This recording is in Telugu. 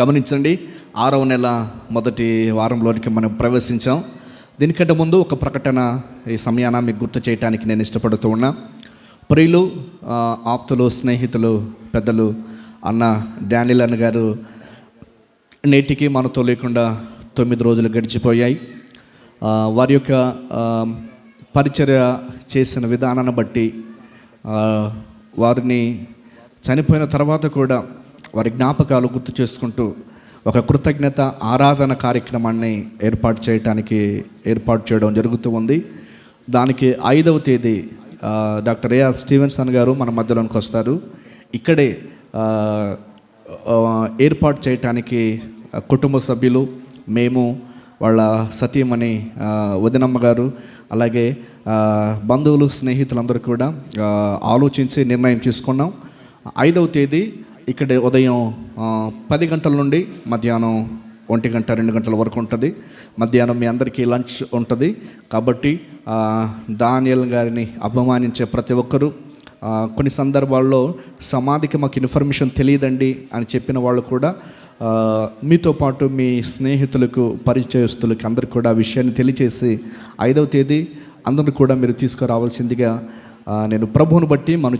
గమనించండి. ఆరవ నెల మొదటి వారంలోనికి మనం ప్రవేశించాం. దీనికంటే ముందు ఒక ప్రకటన ఈ సమయాన మీకు గుర్తు చేయడానికి నేను ఇష్టపడుతూ ఉన్నా. ప్రియులు ఆప్తులు స్నేహితులు పెద్దలు అన్న డానిల్ అన్న గారు నేటికి మనతో లేకుండా తొమ్మిది రోజులు గడిచిపోయాయి. వారి యొక్క పరిచర్య చేసిన విధానాన్ని బట్టి వారిని చనిపోయిన తర్వాత కూడా వారి జ్ఞాపకాలు గుర్తు చేసుకుంటూ ఒక కృతజ్ఞత ఆరాధన కార్యక్రమాన్ని ఏర్పాటు చేయడానికి ఏర్పాటు చేయడం జరుగుతూ ఉంది. దానికి ఐదవ తేదీ డాక్టర్ ఏఆర్ స్టీవెన్సన్ గారు మన మధ్యలోనికి వస్తారు. ఇక్కడే ఏర్పాటు చేయటానికి కుటుంబ సభ్యులు మేము వాళ్ళ సతీమణి వదినమ్మ గారు అలాగే బంధువులు స్నేహితులందరూ కూడా ఆలోచించి నిర్ణయం తీసుకున్నాం. ఐదవ తేదీ ఇక్కడ ఉదయం పది గంటల నుండి మధ్యాహ్నం ఒంటి గంట రెండు గంటల వరకు ఉంటుంది. మధ్యాహ్నం మీ అందరికీ లంచ్ ఉంటుంది. కాబట్టి డానియల్ దానియల్ గారిని అభిమానించే ప్రతి ఒక్కరూ కొన్ని సందర్భాల్లో సమాధికి మాకు ఇన్ఫర్మేషన్ తెలియదండి అని చెప్పిన వాళ్ళు కూడా మీతో పాటు మీ స్నేహితులకు పరిచయస్తులకు అందరికి కూడా ఆ విషయాన్ని తెలియచేసి ఐదవ తేదీ అందరిని కూడా మీరు తీసుకురావాల్సిందిగా నేను ప్రభువును బట్టి మను